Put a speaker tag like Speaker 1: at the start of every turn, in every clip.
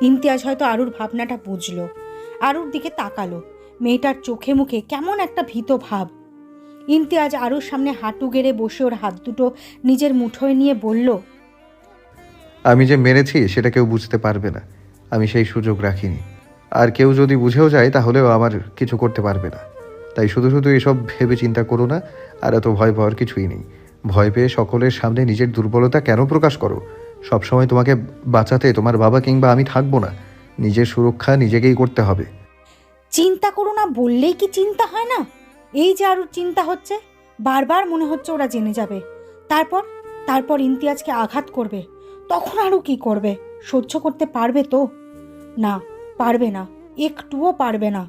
Speaker 1: ইমতিয়াজ হয়তো আরুর ভাবনাটা বুঝলো। আরুর দিকে তাকালো। মেয়েটার চোখে মুখে কেমন একটা ভীত ভাব। ইমতিয়াজ আরুর সামনে হাঁটু গেড়ে বসে ওর হাত দুটো নিজের মুঠোয় নিয়ে বলল,
Speaker 2: আমি যে মেরেছি, সেটা কেউ বুঝতে পারবে না। আমি সেই সুযোগ রাখিনি। আর কেউ যদি বুঝেও যায়, তাহলেও আমার কিছু করতে পারবে না। তাই শুধু শুধু এসব ভেবে চিন্তা করো না, আর এত ভয় পাওয়ার কিছুই নেই। ভয় পেয়ে সকলের সামনে নিজের দুর্বলতা কেন প্রকাশ করো? সবসময় তোমাকে বাঁচাতে তোমার বাবা কিংবা আমি থাকব না। নিজের সুরক্ষা নিজেকেই করতে হবে।
Speaker 1: চিন্তা করো না, বললেই কি চিন্তা হয় না? এই যে আরুর চিন্তা হচ্ছে, বারবার মনে হচ্ছে ওরা জেনে যাবে। তারপর তারপর ইমতিয়াজকে আঘাত করবে। তখন আরও কি করবে? সহ্য করতে পারবে তো? না, পারবে না, একটুও পারবে না।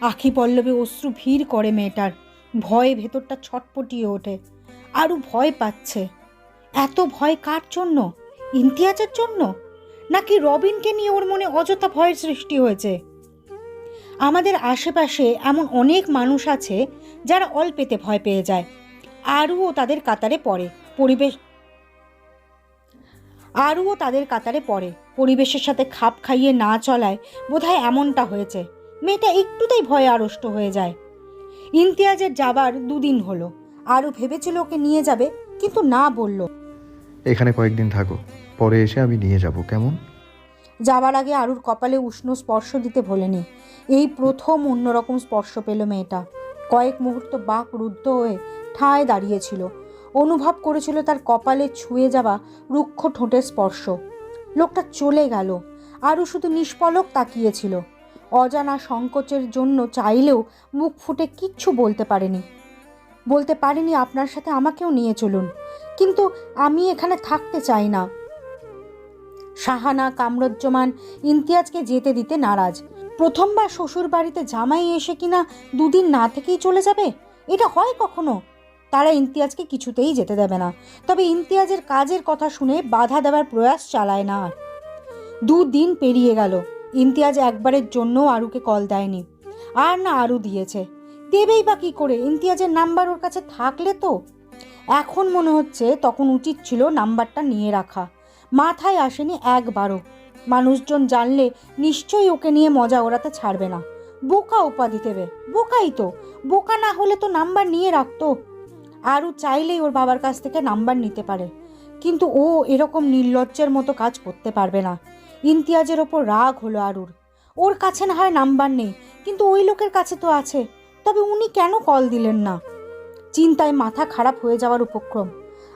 Speaker 1: আখি পল্লবে অশ্রু ভিড় করে মেয়েটার। ভয়ে ভেতরটা ছটপটিয়ে ওঠে। আরও ভয় পাচ্ছে। এত ভয় কার জন্য? ইমতিয়াজের জন্য? নাকি রবিনকে নিয়ে ওর মনে অযথা ভয়ের সৃষ্টি হয়েছে? আমাদের আশেপাশে এমন অনেক মানুষ আছে যারা অল্পেতে ভয় পেয়ে যায়। আরও তাদের কাতারে পড়ে, পরিবেশ আরও তাদের কাতারে পড়ে, পরিবেশের সাথে খাপ খাইয়ে না চলায় বোধহয় এমনটা হয়েছে। মেয়েটা একটুতেই ভয়ে আড়ষ্ট হয়ে যায়। ইমতিয়াজের যাবার দুদিন হলো। আরও ভেবেছিল ওকে নিয়ে যাবে কিন্তু না বলল।
Speaker 2: এখানে কয়েকদিন থাকো পরে এসে আমি নিয়ে যাব কেমন?
Speaker 1: যাবার আগে আরুর কপালে উষ্ণ স্পর্শ দিতে ভোলেনি। এই প্রথম অন্যরকম স্পর্শ পেল মেয়েটা। কয়েক মুহূর্ত বাক রুদ্ধ হয়ে ঠায় দাঁড়িয়েছিল। অনুভব করেছিল তার কপালে ছুঁয়ে যাওয়া রুক্ষ ঠোঁটের স্পর্শ। লোকটা চলে গেল। আরও শুধু নিষ্পলক তাকিয়েছিল। অজানা সংকোচের জন্য চাইলেও মুখ ফুটে কিচ্ছু বলতে পারেনি। বলতে পারেনি আপনার সাথে, আমাকেও নিয়ে চলুন। কিন্তু আমি এখানে থাকতে চাই না। শাহানা কামরজ্জমান, ইমতিয়াজকে যেতে দিতে নারাজ। প্রথমবার শ্বশুর বাড়িতে জামাই এসে কিনা দুদিন না থেকেই চলে যাবে? এটা হয় কখনো? তারা ইমতিয়াজকে কিছুতেই যেতে দেবে না। তবে ইমতিয়াজের কাজের কথা শুনে বাধা দেওয়ার প্রয়াস চালায় না আর। দুদিন পেরিয়ে গেল। ইমতিয়াজ একবারের জন্য আরুকে কল দেয়নি। আর না আরু দিয়েছে। দেবেই বা কী করে? ইমতিয়াজের নাম্বার ওর কাছে থাকলে তো? এখন মনে হচ্ছে তখন উচিত ছিল নাম্বারটা নিয়ে রাখা। মাথায় আসেনি একবারও। মানুষজন জানলে নিশ্চয়ই ওকে নিয়ে মজা ওড়াতে ছাড়বে না। বোকা উপাধি দেবে। বোকাই তো। বোকা না হলে তো নাম্বার নিয়ে রাখতো। আরও চাইলেই ওর বাবার কাছ থেকে নাম্বার নিতে পারে। কিন্তু ও এরকম নির্লজ্জের মতো কাজ করতে পারবে না। ইমতিয়াজের ওপর রাগ হলো আরুর। ওর কাছে না হয় নাম্বার নেই। কিন্তু ওই লোকের কাছে তো আছে। তবে উনি কেন কল দিলেন না? চিন্তায় মাথা খারাপ হয়ে যাওয়ার উপক্রম।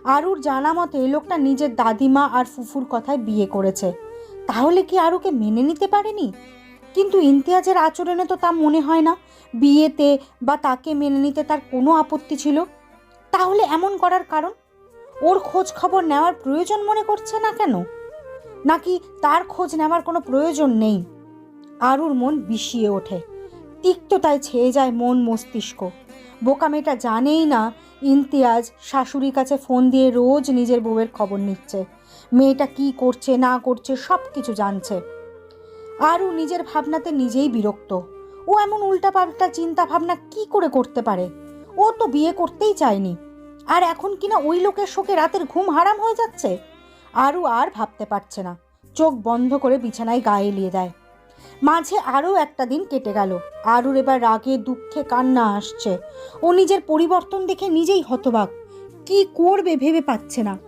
Speaker 1: আরুর জানা মতে লোকটা নিজের দাদিমা আর ফুফুর কথায় বিয়ে করেছে। তাহলে কি আরুকে মেনে নিতে পারেনি? কিন্তু ইমতিয়াজের আচরণে তো তা মনে হয় না। বিয়েতে বা তাকে মেনে নিতে তার কোনো আপত্তি ছিল। তাহলে এমন করার কারণ? ওর খোঁজ খবর নেওয়ার প্রয়োজন মনে করছে না কেন? নাকি তার খোঁজ নেওয়ার কোনো প্রয়োজন নেই? আরুর মন বিষিয়ে ওঠে। তিক্ততায় ছেয়ে যায় মন মস্তিষ্ক। বোকামেটা জানেই না ইমতিয়াজ শাশুড়ির কাছে ফোন দিয়ে রোজ নিজের বউয়ের খবর নিচ্ছে। মেয়েটা কি করছে, না করছে সব কিছু জানছে। আরও নিজের ভাবনাতে নিজেই বিরক্ত। ও এমন উল্টাপাল্টা চিন্তা ভাবনা কি করে করতে পারে? ও তো বিয়ে করতেই চায়নি। আর এখন কিনা ওই লোকের শোকে রাতের ঘুম হারাম হয়ে যাচ্ছে? আরও আর ভাবতে পারছে না। চোখ বন্ধ করে বিছানায় গায়ে এলিয়ে দেয়। মাঝে আরও একটা দিন কেটে গেল। আরুর এবার রাগে, দুঃখে কান্না আসছে। ও নিজের পরিবর্তন দেখে নিজেই হতবাক। কি করবে ভেবে পাচ্ছে না।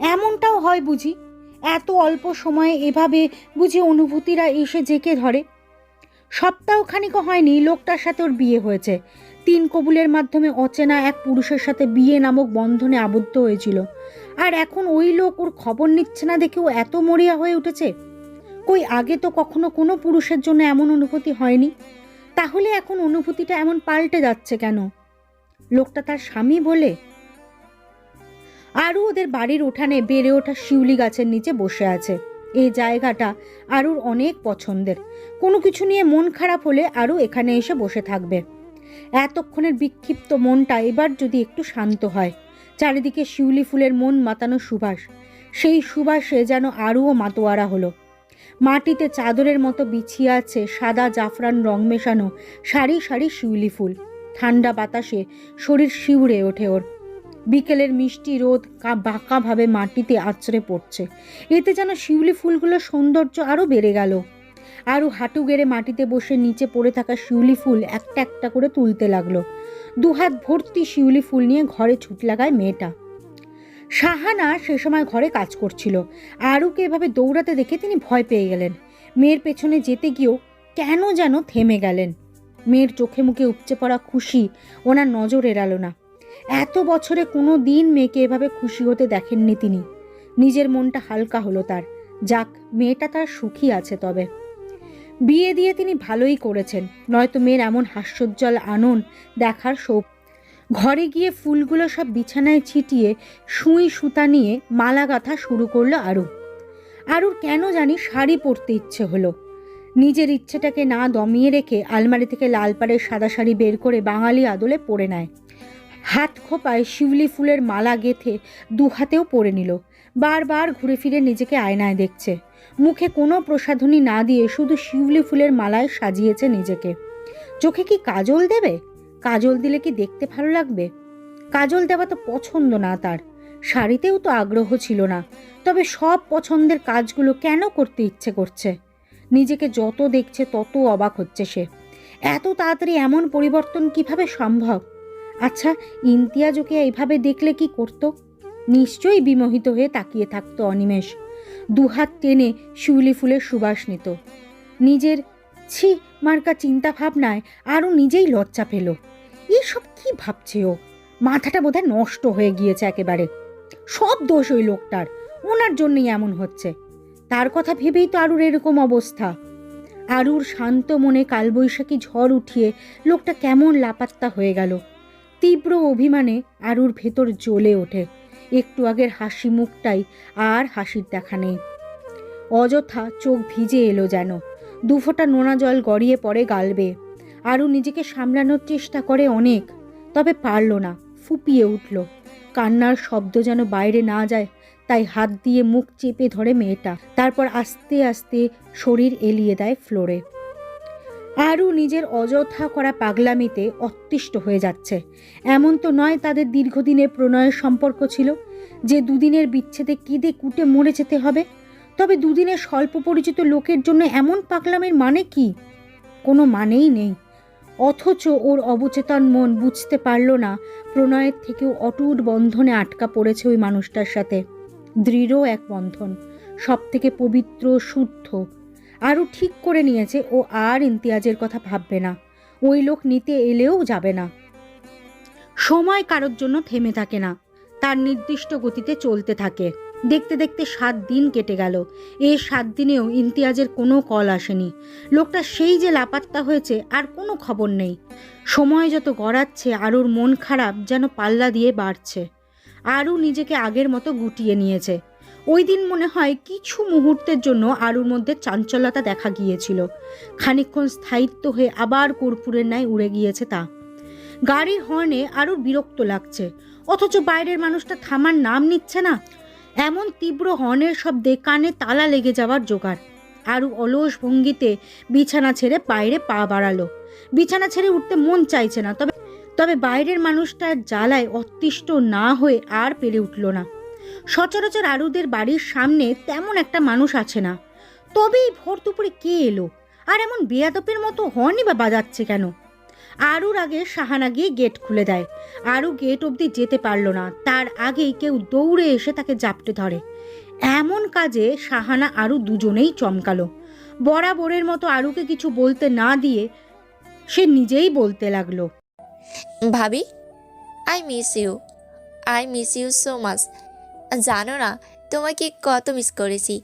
Speaker 1: এমনটাও হয় বুঝি। এত অল্প সময়ে এভাবে বুঝি অনুভূতিরা এসে জেকে ধরে। সপ্তাহখানিকও হয়নি, লোকটার সাথে ওর বিয়ে হয়েছে। তিন কবুলের মাধ্যমে অচেনা এক পুরুষের সাথে বিয়ে নামক বন্ধনে আবদ্ধ হয়েছিল। আর এখন ওই লোক ওর খবর নিচ্ছে না দেখে ও এত মরিয়া হয়ে উঠেছে। কই আগে তো কখনো কোনো পুরুষের জন্য এমন অনুভূতি হয়নি। তাহলে এখন অনুভূতিটা এমন পাল্টে যাচ্ছে কেন? লোকটা তার স্বামী বলে। আরও ওদের বাড়ির উঠানে বেড়ে ওঠা শিউলি গাছের নিচে বসে আছে। এই জায়গাটা আরুর অনেক পছন্দের। কোনো কিছু নিয়ে মন খারাপ হলে আরও এখানে এসে বসে থাকবে। এতক্ষণের বিক্ষিপ্ত মনটা এবার যদি একটু শান্ত হয়। চারিদিকে শিউলি ফুলের মন মাতানো সুবাস। সেই সুবাসে যেন আরও মাতোয়ারা হলো। মাটিতে চাদরের মতো বিছিয়ে আছে সাদা জাফরান রং মেশানো সারি সারি শিউলি ফুল। ঠান্ডা বাতাসে শরীর শিউরে ওঠে ওর। বিকেলের মিষ্টি রোদ বাঁকাভাবে মাটিতে আছড়ে পড়ছে। এতে যেন শিউলি ফুলগুলোর সৌন্দর্য আরও বেড়ে গেল। আরও হাঁটু গেড়ে মাটিতে বসে নিচে পড়ে থাকা শিউলি ফুল একটা একটা করে তুলতে লাগল। দুহাত ভর্তি শিউলি ফুল নিয়ে ঘরে ছুট লাগায় মেয়েটা। সাহানা সে সময় ঘরে কাজ করছিল। আরুকে এভাবে দৌড়াতে দেখে তিনি ভয় পেয়ে গেলেন। মেয়ের পেছনে যেতে গিয়েও কেন যেন থেমে গেলেন। মেয়ের চোখে মুখে উপচে পড়া খুশি ওনার নজর এড়ালো না। এত বছরে কোনো দিন মেয়েকে এভাবে খুশি হতে দেখেননি তিনি। নিজের মনটা হালকা হলো তার। যাক, মেয়েটা তার সুখী আছে তবে। বিয়ে দিয়ে তিনি ভালোই করেছেন, নয়তো মেয়ের এমন হাস্যোজ্জ্বল আনন্দ দেখার সৌপ ঘরে গিয়ে ফুলগুলো সব বিছানায় ছিটিয়ে সুই সুতা নিয়ে মালা গাঁথা শুরু করল আরু। আরুর কেন জানি শাড়ি পরতে ইচ্ছে হলো। নিজের ইচ্ছেটাকে না দমিয়ে রেখে আলমারি থেকে লাল পাড়ের সাদা শাড়ি বের করে বাঙালি আদলে পরে নেয়। হাত খোপায় শিউলি ফুলের মালা গেথে দু হাতেও পরে নিল। বারবার ঘুরে ফিরে নিজেকে আয়নায় দেখছে। মুখে কোনো প্রসাধনী না দিয়ে শুধু শিউলি ফুলের মালায় সাজিয়েছে নিজেকে। চোখে কি কাজল দেবে? কাজল দিলে কি দেখতে ভালো লাগবে? কাজল দেওয়া তো পছন্দ না তার। শাড়িতেও তো আগ্রহ ছিল না। তবে সব পছন্দের কাজগুলো কেন করতে ইচ্ছে করছে? নিজেকে যত দেখছে তত অবাক হচ্ছে সে। এত তাড়াতাড়ি এমন পরিবর্তন কীভাবে সম্ভব? আচ্ছা ইমতিয়াজ ওকে এইভাবে দেখলে কি করতো? নিশ্চয়ই বিমোহিত হয়ে তাকিয়ে থাকতো অনিমেষ। দুহাত টেনে শিউলি ফুলের সুবাস নিত। নিজের ছি মার্কা চিন্তা ভাবনায় আরও নিজেই লজ্জা পেল। এসব কি ভাবছে ও? মাথাটা বোধহয় নষ্ট হয়ে গিয়েছে একেবারে। সব দোষ ওই লোকটার, ওনার জন্যই এমন হচ্ছে। তার কথা ভেবেই তো আরুর এরকম অবস্থা। আরুর শান্ত মনে কালবৈশাখী ঝড় উঠিয়ে লোকটা কেমন লাপাত্তা হয়ে গেল। তীব্র অভিমানে আরুর ভেতর জ্বলে ওঠে। একটু আগের হাসি মুখটাই আর হাসির দেখা নেই। অযথা চোখ ভিজে এলো যেন। দুফোঁটা নোনা জল গড়িয়ে পড়ে গালবে। আরও নিজেকে সামলানোর চেষ্টা করে অনেক, তবে পারল না, ফুপিয়ে উঠল। কান্নার শব্দ যেন বাইরে না যায়, তাই হাত দিয়ে মুখ চেপে ধরে মেয়েটা, তারপর আস্তে আস্তে শরীর এলিয়ে দেয় ফ্লোরে। আরও নিজের অযথা করা পাগলামিতে অতিষ্ঠ হয়ে যাচ্ছে। এমন তো নয় তাদের দীর্ঘদিনের প্রণয়ের সম্পর্ক ছিল, যে দুদিনের বিচ্ছেদে কেঁদে কুটে মরে যেতে হবে। তবে দুদিনের স্বল্প পরিচিত লোকের জন্য এমন পাগলামের মানে কি? কোনো মানেই নেই। অথচ ওর অবচেতন মন বুঝতে পারল না প্রণয়ের থেকেও অটুট বন্ধনে আটকা পড়েছে ওই মানুষটার সাথে। দৃঢ় এক বন্ধন সব থেকে পবিত্র, শুদ্ধ। আরও ঠিক করে নিয়েছে, ও আর ইমতিয়াজের কথা ভাববে না। ওই লোক নিতে এলেও যাবে না। সময় কারোর জন্য থেমে থাকে না, তার নির্দিষ্ট গতিতে চলতে থাকে। দেখতে দেখতে সাত দিন কেটে গেল। এই সাত দিনেও ইমতিয়াজের কোনো কল আসেনি। লোকটা সেই যে লাপাত্তা হয়েছে, আর কোনো খবর নেই। সময় যত গড়াচ্ছে, আরুর মন খারাপ যেন পাল্লা দিয়ে বাড়ছে। আরু নিজেকে আগের মতো গুটিয়ে নিয়েছে। ওই দিন মনে হয় কিছু মুহূর্তের জন্য আরুর মধ্যে চাঞ্চল্যতা দেখা গিয়েছিল। খানিকক্ষণ স্থায়িত্ব হয়ে আবার কর্পূরের ন্যায় উড়ে গিয়েছে তা। গাড়ির হর্নে আরও বিরক্ত লাগছে। অথচ বাইরের মানুষটা থামার নাম নিচ্ছে না। এমন তীব্র হর্নের শব্দে কানে তালা লেগে যাওয়ার জোগাড়। আরও অলস ভঙ্গিতে বিছানা ছেড়ে বাইরে পা বাড়ালো। বিছানা ছেড়ে উঠতে মন চাইছে না, তবে তবে বাইরের মানুষটার জ্বালায় অতিষ্ঠ না হয়ে আর পেরে উঠল না। সচরাচর আরুদের বাড়ির সামনে তেমন একটা মানুষ আছে না। তবেই ভোর দুপুরে কে এলো? আর এমন বেয়াদপের মতো হর্নই বা বাজাচ্ছে কেন? আরুর আগে সাহানা গিয়ে গেট খুলে দেয়। আরও গেট অবধি যেতে পারল না। তার আগেই কেউ দৌড়ে এসে তাকে জাপটে ধরে। এমন কাজে সাহানা আরও দুজনেই চমকালো। বরাবরের মতো আরুকে কিছু বলতে না দিয়ে সে নিজেই বলতে লাগল,
Speaker 3: ভাবি I miss you I miss you so much জানো না, তোমাকে কত মিস করেছি।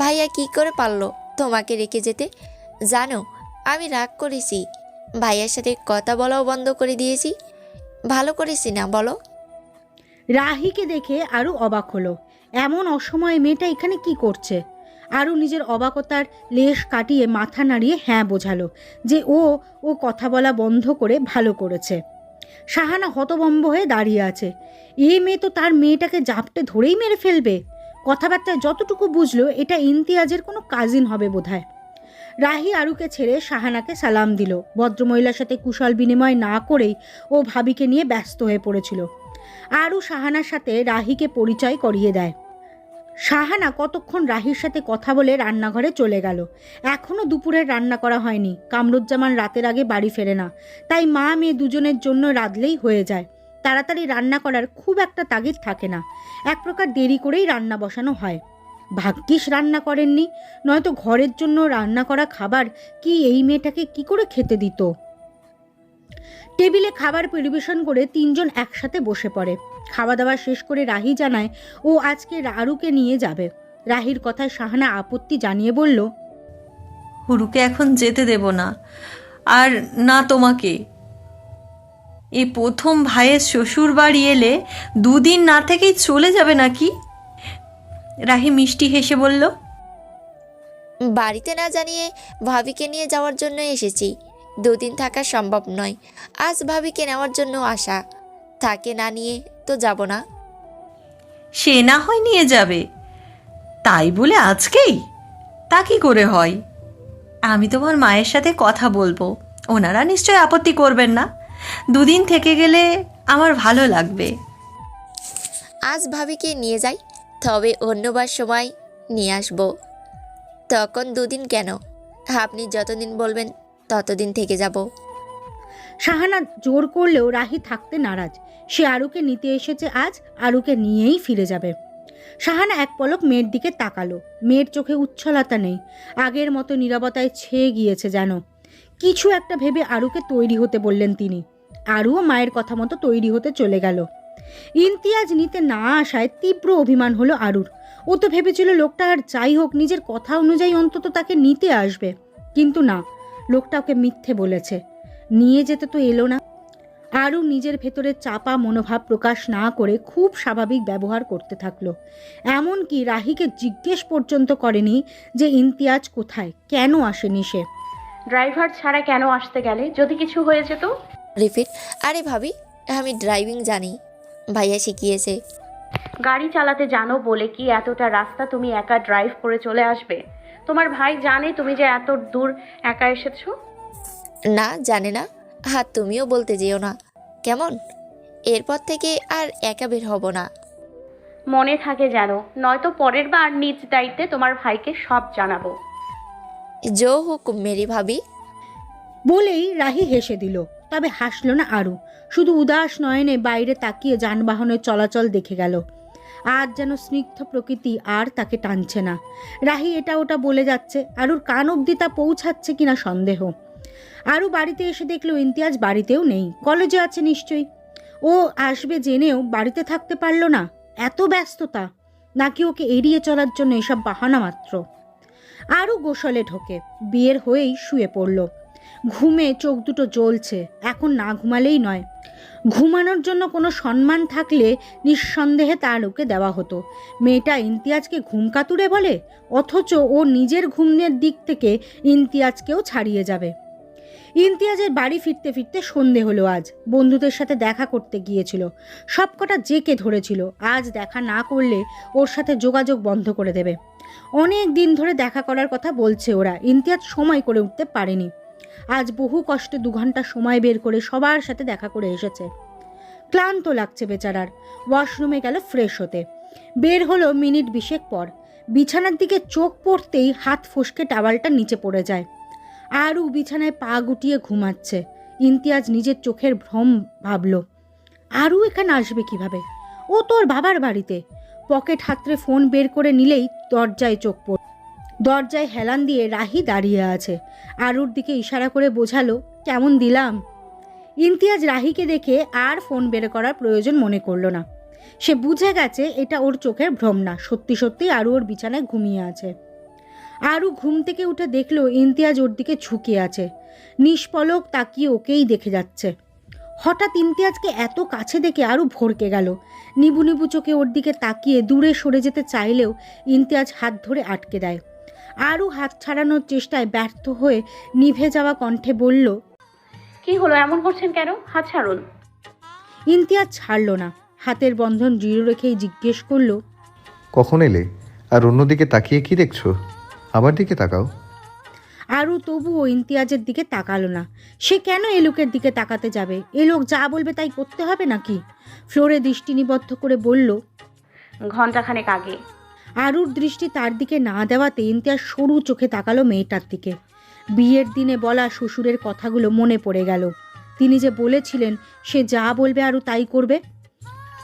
Speaker 3: ভাইয়া কি করে পারল তোমাকে রেখে যেতে? জানো, আমি রাগ করেছি। ভাইয়ার সাথে কথা বলাও বন্ধ করে দিয়েছি। ভালো করেছি না, বলো?
Speaker 1: রাহিকে দেখে আরও অবাক হলো। এমন অসময়ে মেয়েটা এখানে কি করছে? আরও নিজের অবাকতার লেশ কাটিয়ে মাথা নাড়িয়ে হ্যাঁ বোঝালো যে ও ও কথা বলা বন্ধ করে ভালো করেছে। সাহানা হতবম্ব হয়ে দাঁড়িয়ে আছে। এ মেয়ে তো তার মেয়েটাকে জাপটে ধরেই মেরে ফেলবে। কথাবার্তায় যতটুকু বুঝলো, এটা ইমতিয়াজের কোনো কাজিন হবে বোধহয়। রাহি আরুকে ছেড়ে শাহানাকে সালাম দিল। ভদ্রমহিলার সাথে কুশল বিনিময় না করেই ও ভাবিকে নিয়ে ব্যস্ত হয়ে পড়েছিল। আরও শাহানার সাথে রাহিকে পরিচয় করিয়ে দেয়। শাহানা কতক্ষণ রাহির সাথে কথা বলে রান্নাঘরে চলে গেল। এখনও দুপুরের রান্না করা হয়নি। কামরুজ্জামান রাতের আগে বাড়ি ফেরে না। তাই মা মেয়ে দুজনের জন্য রাঁধলেই হয়ে যায়। তাড়াতাড়ি রান্না করার খুব একটা তাগিদ থাকে না। এক প্রকার দেরি করেই রান্না বসানো হয়। ভাগ্যিস রান্না করেননি, নয়তো ঘরের জন্য রান্না করা খাবার কি এই মেয়েটাকে কি করে খেতে দিত? টেবিলে খাবার পরিবেশন করে তিনজন একসাথে বসে পড়ে। খাওয়া দাওয়া শেষ করে রাহি জানায়, ও আজকে রারুকে নিয়ে যাবে। রাহির কথায় শাহানা আপত্তি জানিয়ে বলল,
Speaker 4: হুরুকে এখন যেতে দেব না, আর না তোমাকে। এই প্রথম ভাইয়ের শ্বশুর বাড়ি এলে দুদিন না থেকেই চলে যাবে নাকি? রাহি মিষ্টি হেসে বলল
Speaker 3: বাড়িতে না জানিয়ে ভাবিকে নিয়ে যাওয়ার জন্য এসেছি। দুদিন থাকা সম্ভব নয়। আজ ভাবিকে নেওয়ার জন্য আসা। থাকে না নিয়ে তো যাব না।
Speaker 4: সে না হয় নিয়ে যাবে। তাই বলে আজকেই? তা কি করে হয়? আমি তোমার মায়ের সাথে কথা বলব। ওনারা নিশ্চয় আপত্তি করবেন না। দুদিন থেকে গেলে আমার ভালো লাগবে।
Speaker 3: আজ ভাবিকে নিয়ে যাই। তবে অন্যবার সময় নিয়ে আসব। তখন দুদিন কেন? আপনি যতদিন বলবেন, ততদিন থেকে যাব।
Speaker 1: শাহানা জোর করলেও রাহি থাকতে নারাজ। সে আরুকে নিতে এসেছে আজ, আরুকে নিয়েই ফিরে যাবে। শাহানা এক পলক মেয়ের দিকে তাকালো। মেয়ের চোখে উচ্ছলতা নেই। আগের মতো নীরবতায় ছেয়ে গিয়েছে যেন। কিছু একটা ভেবে আরুকে তৈরি হতে বললেন তিনি। আরুও মায়ের কথা মতো তৈরি হতে চলে গেল। ইমতিয়াজ নিতে না আসায় তীব্র অভিমান হলো আরুর। ও তো ভেবেছিল লোকটা আর যাই হোক নিজের কথা অনুযায়ী অন্তত তাকে নিতে আসবে। কিন্তু না লোকটা ওকে মিথ্যে বলেছে। নিয়ে যেতে তো এলো না। আরও নিজের ভেতরে চাপা মনোভাব প্রকাশ না করে খুব স্বাভাবিক ব্যবহার করতে থাকল। এমনকি রাহিকে জিজ্ঞেস পর্যন্ত করেনি যে ইমতিয়াজ কোথায় কেন আসেনি সে।
Speaker 5: ড্রাইভার ছাড়া কেন আসতে গেলে? যদি কিছু হয়ে যেত
Speaker 3: রিপিট আরে ভাবি আমি ড্রাইভিং জানি। ভাইয়া শিখিয়েছে।
Speaker 5: গাড়ি চালাতে জানো বলে কি এতটা রাস্তা তুমি একা ড্রাইভ করে চলে আসবে? তোমার ভাই জানে তুমি যে এত দূর একা এসেছ?
Speaker 3: না জানে না। আর তুমিও বলতে যেও না। কেমন? এরপর থেকে আর একা বের হব না।
Speaker 5: মনে থাকে যেন নয়তো পরের বার নিজ দায়িত্বে তোমার ভাইকে সব জানাব।
Speaker 3: জো হুকুম মেরি ভাবি।
Speaker 1: বলেই রাহি হেসে দিল। তবে হাসল না আরু। শুধু উদাস নয়নে বাইরে তাকিয়ে যানবাহনের চলাচল দেখে গেল। আজ যেন স্নিগ্ধ প্রকৃতি আর তাকে টানছে না। রাহি এটা ওটা বলে যাচ্ছে, আরুর কান অবধি তা পৌঁছাচ্ছে কিনা সন্দেহ। আরও বাড়িতে এসে দেখল ইমতিয়াজ বাড়িতেও নেই, কলেজে আছে নিশ্চয়ই। ও আসবে জেনেও বাড়িতে থাকতে পারল না, এত ব্যস্ততা, নাকি ওকে এড়িয়ে চলার জন্য এসব বাহানা মাত্র। আরও গোসলে ঢোকে, বিয়ের হয়েই শুয়ে পড়ল। ঘুমে চোখ দুটো জ্বলছে। এখন না ঘুমালেই নয়। ঘুমানোর জন্য কোনো সম্মান থাকলে নিঃসন্দেহে তার ওকে দেওয়া হতো। মেয়েটা ইমতিয়াজকে ঘুম কাতুরে বলে? অথচ ও নিজের ঘুমের দিক থেকে ইমতিয়াজকেও ছাড়িয়ে যাবে। ইমতিয়াজের বাড়ি ফিরতে ফিরতে সন্ধে হলো আজ। বন্ধুদের সাথে দেখা করতে গিয়েছিল। সবকটা জেকে ধরেছিল। আজ দেখা না করলে ওর সাথে যোগাযোগ বন্ধ করে দেবে। অনেক দিন ধরে দেখা করার কথা বলছে ওরা। ইমতিয়াজ সময় করে উঠতে পারেনি। আজ বহু কষ্টে দু ঘণ্টা সময় বের করে সবার সাথে দেখা করে এসেছে। ক্লান্ত লাগছে বেচারার। ওয়াশরুমে গেল ফ্রেশ হতে। বের হলো মিনিট বিশেক পর। বিছানার দিকে চোখ পড়তেই হাত ফসকে টাওয়ালটা নিচে পড়ে যায়। আরও বিছানায় পা গুটিয়ে ঘুমাচ্ছে। ইমতিয়াজ নিজের চোখের ভ্রম ভাবল আরও এখানে আসবে কীভাবে? ও তোর বাবার বাড়িতে। পকেট হাতরে ফোন বের করে নিলেই দরজায় চোখ পড় দরজায় হেলান দিয়ে রাহি দাঁড়িয়ে আছে। আরুর দিকে ইশারা করে বোঝালো, কেমন দিলাম? ইমতিয়াজ রাহিকে দেখে আর ফোন বের করার প্রয়োজন মনে করল না। সে বুঝে গেছে এটা ওর চোখের ভ্রম না, সত্যি সত্যি আরু ওর বিছানায় ঘুমিয়ে আছে। আরু ঘুম থেকে উঠে দেখল ইমতিয়াজ ওর দিকে ঝুঁকে আছে। নিষ্পলক তাকিয়ে ওকেই দেখে যাচ্ছে। হঠাৎ ইমতিয়াজকে এত কাছে দেখে আরও ভরকে গেল। নিবু নিবু চোখে ওর দিকে তাকিয়ে দূরে সরে যেতে চাইলেও ইমতিয়াজ হাত ধরে আটকে দেয়। আরও হাত ছাড়ানোর চেষ্টায় ব্যর্থ হয়ে নিভে যাওয়া কণ্ঠে বলল
Speaker 5: কি হলো? এমন করছেন কেন? হাত ছাড়ুন।
Speaker 1: ইমতিয়াজ ছাড়ল না। হাতের বন্ধন দৃঢ় রেখেই জিজ্ঞেস করল
Speaker 2: কখন এলে? আর অন্যদিকে তাকিয়ে কি দেখছ? আমার দিকে তাকাও।
Speaker 1: আরও তবুও ইমতিয়াজের দিকে তাকালো না। সে কেন এ লোকের দিকে তাকাতে যাবে? এ লোক যা বলবে তাই করতে হবে নাকি? ফ্লোরে দৃষ্টি নিবদ্ধ করে বলল
Speaker 5: ঘন্টাখানেক আগে
Speaker 1: আরুর দৃষ্টি তার দিকে না দেওয়াতে ইমতিয়াজ সরু চোখে তাকালো মেয়েটার দিকে। বিয়ের দিনে বলা শ্বশুরের কথাগুলো মনে পড়ে গেল। তিনি যে বলেছিলেন সে যা বলবে আরও তাই করবে।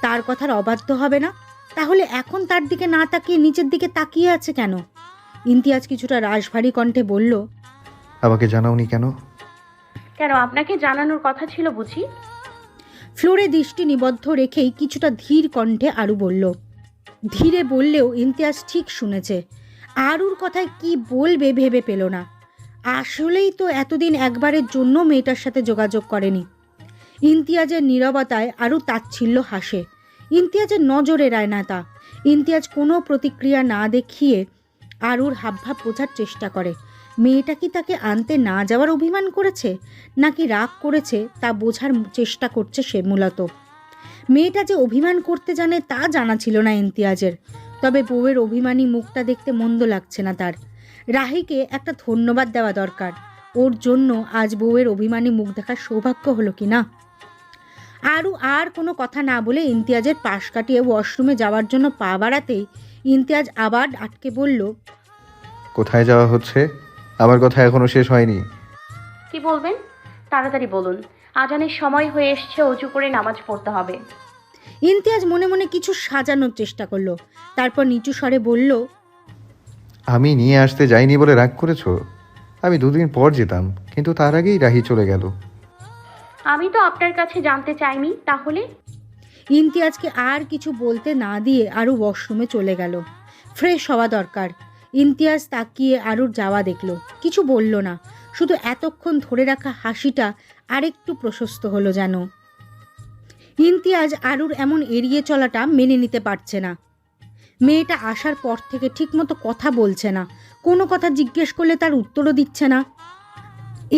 Speaker 1: তার কথার অবাধ্য হবে না। তাহলে এখন তার দিকে না তাকিয়ে নিচের দিকে তাকিয়ে আছে কেন? ইমতিয়াজ কিছুটা রাশভারী কণ্ঠে বলল
Speaker 2: আমাকে জানাওনি কেন?
Speaker 5: কেন আপনাকে জানানোর কথা ছিল বুঝি?
Speaker 1: ফ্লোরে দৃষ্টি নিবদ্ধ রেখেই কিছুটা ধীর কণ্ঠে আরু বলল ধীরে বললেও ইমতিয়াজ ঠিক শুনেছে। আরুর কথায় কি বলবে ভেবে পেল না। আসলেই তো এতদিন একবারের জন্য মেয়েটার সাথে যোগাযোগ করেনি। ইমতিয়াজের নীরবতায় আরও তাচ্ছিল্য হাসে। ইমতিয়াজের নজরে রায় না তা। ইমতিয়াজ কোনো প্রতিক্রিয়া না দেখিয়ে আরুর হাবভাব বোঝার চেষ্টা করে। মেয়েটা কি তাকে আনতে না যাওয়ার অভিমান করেছে, নাকি রাগ করেছে তা বোঝার চেষ্টা করছে সে মূলত। মেয়েটা যে অভিমান করতে জানে তা জানা ছিল না ইমতিয়াজের। তবে বউয়ের অভিমানী মুখটা দেখতে মন্দ লাগছে না তার। রাহিকে একটা ধন্যবাদ দেওয়া দরকার। ওর জন্য আজ বউয়ের অভিমানী মুখ দেখার সৌভাগ্য হলো কি না? আরও আর কোনো কথা না বলে ইমতিয়াজের পাশ কাটিয়ে ওয়াশরুমে যাওয়ার জন্য পা বাড়াতেই ইমতিয়াজ আবার আটকে বলল
Speaker 2: কোথায় যাওয়া হচ্ছে? আমার কথা এখনও শেষ হয়নি।
Speaker 5: কি বলবেন? তাড়াতাড়ি বলুন। আজানের সময় হয়ে এসছে উঁচু করে নামাজ পড়তে হবে।
Speaker 1: ইমতিয়াজ মনে মনে কিছু সাজানোর চেষ্টা করল। তারপর নিচু স্বরে বলল
Speaker 2: আমি নিয়ে আসতে যাইনি বলে রাগ করেছ? আমি দুদিন পর যেতাম কিন্তু তার আগেই রাহি চলে গেল।
Speaker 5: আমি তো আপনার কাছে জানতে চাইনি তাহলে?
Speaker 1: ইমতিয়াজকে আর কিছু বলতে না দিয়ে আরও ওয়াশরুমে চলে গেল। ফ্রেশ হওয়া দরকার। ইমতিয়াজ তাকিয়ে আরুর যাওয়া দেখল। কিছু বলল না। শুধু এতক্ষণ ধরে রাখা হাসিটা আরেকটু প্রশস্ত হলো যেন ইমতিয়াজ আরুর এমন এড়িয়ে চলাটা মেনে নিতে পারছে না। মেয়েটা আসার পর থেকে ঠিকমতো কথা বলছে না, কোনো কথা জিজ্ঞেস করলে তার উত্তরও দিচ্ছে না।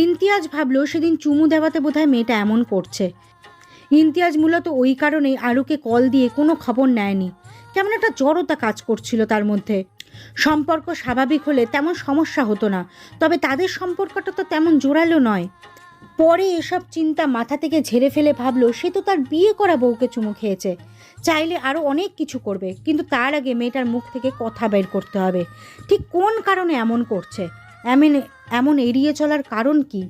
Speaker 1: ইমতিয়াজ ভাবলো সেদিন চুমু দেওয়াতে বোধহয় মেয়েটা এমন করছে। ইমতিয়াজ মূলত ওই কারণেই আরুকে কল দিয়ে কোনো খবর নেয়নি। কেমন একটা জড়তা কাজ করছিল তার মধ্যে। সম্পর্ক স্বাভাবিক হলে তেমন সমস্যা হতো না, তবে তাদের সম্পর্কটা তো তেমন জোরালো নয়। পরে এসব চিন্তা মাথা থেকে ঝেড়ে ফেলে ভাবলো, সে তো তার বিয়ে করা বউকে চুমু খেয়েছে। চাইলে আরও অনেক কিছু করবে, কিন্তু তার আগে মেয়েটার মুখ থেকে কথা বের করতে হবে। ঠিক কোন কারণে এমন করছে? এমন এমন এড়িয়ে চলার কারণ কি?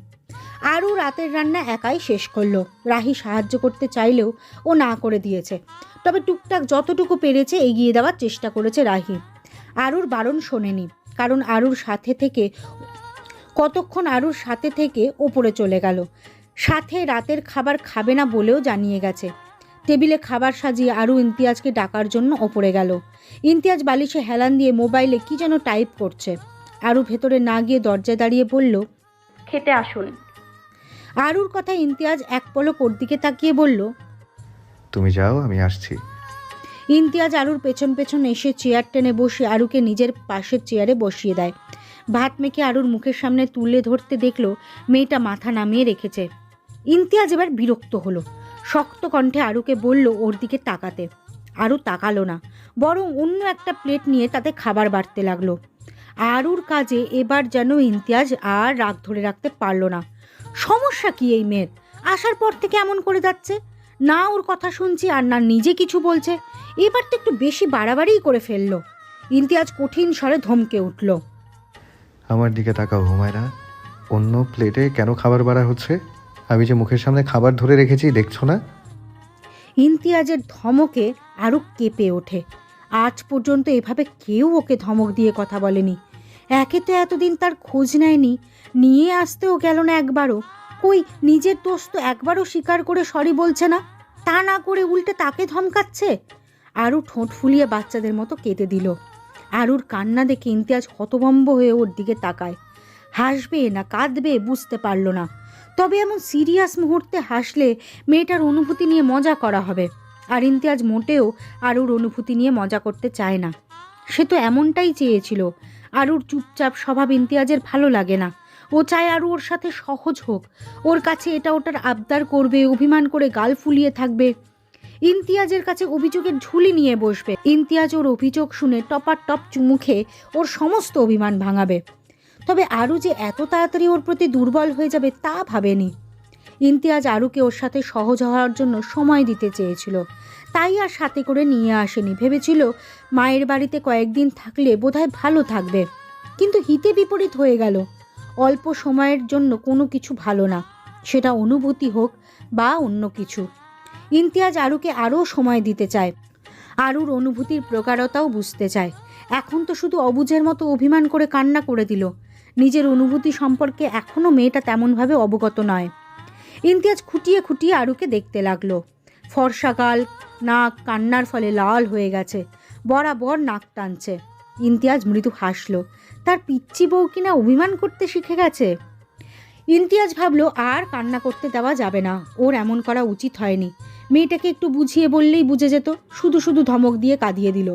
Speaker 1: আরও রাতের রান্না একাই শেষ করল। রাহি সাহায্য করতে চাইলেও ও না করে দিয়েছে। তবে টুকটাক যতটুকু পেরেছে এগিয়ে দেওয়ার চেষ্টা করেছে রাহি। আরুর বারণ শোনেনি, কারণ আরুর সাথে থেকে কতক্ষণ আরুর সাথে থেকে ওপরে চলে গেল। সাথে রাতের খাবার খাবে না বলেও জানিয়ে গেছে। টেবিলে খাবার সাজিয়ে আরু ইমতিয়াজকে ডাকার জন্য ওপরে গেল। ইমতিয়াজ বালিশে হেলান দিয়ে মোবাইলে কি যেন টাইপ করছে। আরু ভেতরে না গিয়ে দরজায় দাঁড়িয়ে বলল
Speaker 5: খেতে আসুন।
Speaker 1: আরুর কথা ইমতিয়াজ এক পলক ওর দিকে তাকিয়ে বলল
Speaker 2: তুমি যাও আমি আসছি।
Speaker 1: ইমতিয়াজ আরুর পেছন পেছন এসে চেয়ার টেনে বসে আরুকে নিজের পাশের চেয়ারে বসিয়ে দেয়। ভাত মেখে আরুর মুখের সামনে তুলে ধরতে দেখল, মেয়েটা মাথা নামিয়ে রেখেছে। ইমতিয়াজ এবার বিরক্ত হলো। শক্ত কণ্ঠে আরুকে বলল ওর দিকে তাকাতে। আরু তাকালো না, বরং অন্য একটা প্লেট নিয়ে তাতে খাবার বাড়তে লাগল। আরুর কাজে এবার যেন ইমতিয়াজ আর রাগ ধরে রাখতে পারল না। সমস্যা কি এই মেয়ের? আসার পর থেকে এমন করে যাচ্ছে? না ওর কথা শুনছি আর না নিজে কিছু বলছে। এবার তো একটু বেশি বাড়াবাড়িই করে ফেলল। ইমতিয়াজ কঠিন স্বরে ধমকে উঠল।
Speaker 2: আমার দিকে তাকাও, হুমায়রা। অন্য প্লেটে কেন খাবার বাড়া হচ্ছে? আমি যে মুখের সামনে খাবার ধরে রেখেছি, দেখছ না?
Speaker 1: ইমতিয়াজের ধমকে আরও কেঁপে ওঠে। আজ পর্যন্ত এভাবে কেউ ওকে ধমক দিয়ে কথা বলেনি। একে তো এতদিন তার খোঁজ নেয়নি, নিয়ে আসতেও গেল না একবারও। কই, নিজের দোষ তো একবারও স্বীকার করে সরি বলছে না? তা না করে উল্টে তাকে ধমকাচ্ছে? আরও ঠোঁট ফুলিয়ে বাচ্চাদের মতো কেঁদে দিল। আরুর কান্না দেখে ইমতিয়াজ হতভম্ব হয়ে ওর দিকে তাকায়। হাসবে না কাঁদবে বুঝতে পারল না। তবে এমন সিরিয়াস মুহূর্তে হাসলে মেয়েটার অনুভূতি নিয়ে মজা করা হবে। আর ইমতিয়াজ মোটেও আরুর অনুভূতি নিয়ে মজা করতে চায় না। সে তো এমনটাই চেয়েছিল। আরুর চুপচাপ স্বভাব ইমতিয়াজের ভালো লাগে না। ও চায় আরু ওর সাথে সহজ হোক। ওর কাছে এটা ওটার আবদার করবে, অভিমান করে গাল ফুলিয়ে থাকবে। ইমতিয়াজের কাছে অভিযোগের ঝুলি নিয়ে বসবে। ইমতিয়াজ ওর অভিযোগ শুনে টপার টপ চুমুখে ওর সমস্ত অভিমান ভাঙাবে। তবে আরও যে এত তাড়াতাড়ি ওর প্রতি দুর্বল হয়ে যাবে তা ভাবেনি। ইমতিয়াজ আরুকে ওর সাথে সহজ হওয়ার জন্য সময় দিতে চেয়েছিল। তাই আর সাথে করে নিয়ে আসেনি। ভেবেছিল মায়ের বাড়িতে কয়েকদিন থাকলে বোধহয় ভালো থাকবে। কিন্তু হিতে বিপরীত হয়ে গেল। অল্প সময়ের জন্য কোনো কিছু ভালো না। সেটা অনুভূতি হোক বা অন্য কিছু। ইমতিয়াজ আরুকে আরও সময় দিতে চায়। আরুর অনুভূতির প্রকারতাও বুঝতে চায়। এখন তো শুধু অবুঝের মতো অভিমান করে কান্না করে দিল। নিজের অনুভূতি সম্পর্কে এখনও মেয়েটা তেমনভাবে অবগত নয়। ইমতিয়াজ খুঁটিয়ে খুঁটিয়ে আরুকে দেখতে লাগল। ফর্সাকাল নাক, কান্নার ফলে লাল হয়ে গেছে। বরাবর নাক টানছে। ইমতিয়াজ মৃদু হাসলো। তার পিচ্চি বউ কিনা অভিমান করতে শিখে গেছে? ইমতিয়াজ ভাবলো, আর কান্না করতে দেওয়া যাবে না। ওর এমন করা উচিত হয়নি। মেয়েটাকে একটু বুঝিয়ে বললেই বুঝে যেত, শুধু শুধু ধমক দিয়ে কাঁদিয়ে দিল।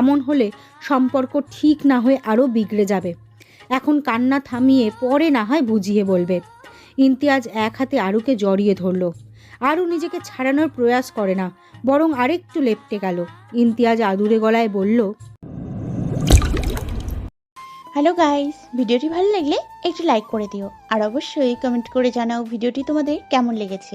Speaker 1: এমন হলে সম্পর্ক ঠিক না হয়ে আরও বিগড়ে যাবে। এখন কান্না থামিয়ে পরে না হয় বুঝিয়ে বলবে। ইমতিয়াজ এক হাতে আরুকে জড়িয়ে ধরলো। আরু নিজেকে ছাড়ানোর প্রয়াস করে না, বরং আরেকটু লেপটে গেল। ইমতিয়াজ আদুরে গলায় বলল
Speaker 6: হ্যালো গাইস ভিডিওটি ভালো লাগলে একটু লাইক করে দিও। আর অবশ্যই কমেন্ট করে জানাও ভিডিওটি তোমাদের কেমন লেগেছে।